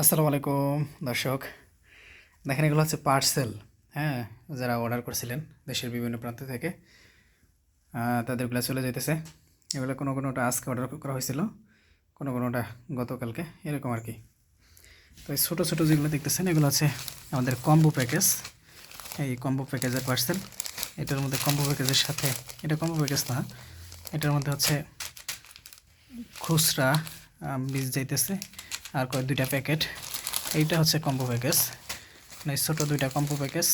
আসসালামু আলাইকুম, দর্শক। দেখেন এগুলো হচ্ছে পার্সেল হ্যাঁ যারা অর্ডার করছিলেন দেশের বিভিন্ন প্রান্ত থেকে তাদেরগুলো চলে যেতেছে এগুলো কোনো কোনোটা আজকে অর্ডার করা হয়েছিল, কোনো কোনোটা গতকালকে, এরকম আর কি। তো এই ছোটো ছোটো যেগুলো দেখতেছেন, এগুলো হচ্ছে আমাদের কম্বো প্যাকেজ এই কম্বো প্যাকেজের পার্সেল এটার মধ্যে কম্বো প্যাকেজের সাথে, এটা কম্বো প্যাকেজ না, এটার মধ্যে হচ্ছে খুচরা বীজ যাইতেছে। আর কয় দুইটা প্যাকেট। এইটা হচ্ছে কম্বো প্যাকেজ মানে ছোটো দুইটা কম্বো প্যাকেজ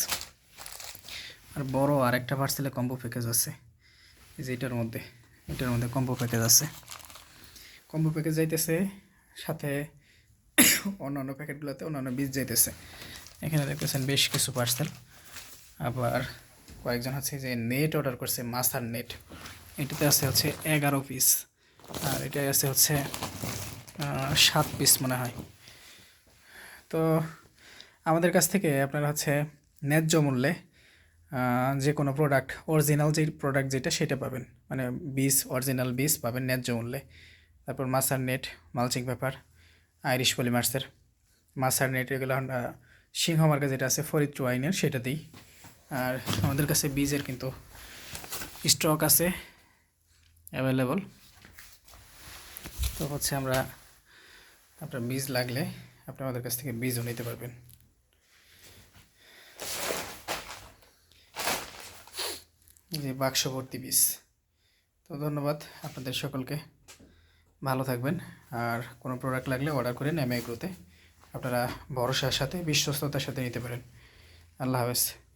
আর বড় আর একটা পার্সেলে কম্বো প্যাকেজ আছে। এই যে এটার মধ্যে এটার মধ্যে কম্বো প্যাকেজ আছে। কম্বো প্যাকেজ যাইতেছে, সাথে অন্যান্য প্যাকেটগুলোতে অন্যান্য বীজ যাইতেছে। এখানে দেখতেছেন বেশ কিছু পার্সেল আবার কয়েকজন আছে যে নেট অর্ডার করছে মাছার নেট এটাতে আছে হচ্ছে এগারো পিস আর এটাই আছে হচ্ছে সাত পিস মনে হয়। তো আমাদের কাছ থেকে আপনারা হচ্ছে ন্যায্য মূল্যে যে কোনো প্রোডাক্ট অরিজিনাল যে প্রোডাক্ট যেটা সেটা পাবেন। মানে বীজ অরিজিনাল বীজ পাবেন ন্যায্য মূল্যে। তারপর মাছার নেট মালচিং পেপার আইরিশ পলিমার্সের মাছার নেট এগুলো আমরা সিংহ মার্কে যেটা আছে ফরিদ আইনের, সেটা দিই। আর আমাদের কাছে বীজের কিন্তু স্টক আছে অ্যাভেলেবল তো হচ্ছে আমরা আপনার বীজ লাগলে আপনি আমাদের কাছ থেকে বীজও নিতে পারবেন। যে বাক্স ভর্তি বীজ। তো ধন্যবাদ আপনাদের সকলকে। ভালো থাকবেন। আর কোনো প্রোডাক্ট লাগলে অর্ডার করে নেমে এগ্রোতে। আপনারা ভরসার সাথে, বিশ্বস্ততার সাথে নিতে পারেন। আল্লাহ হাফেজ।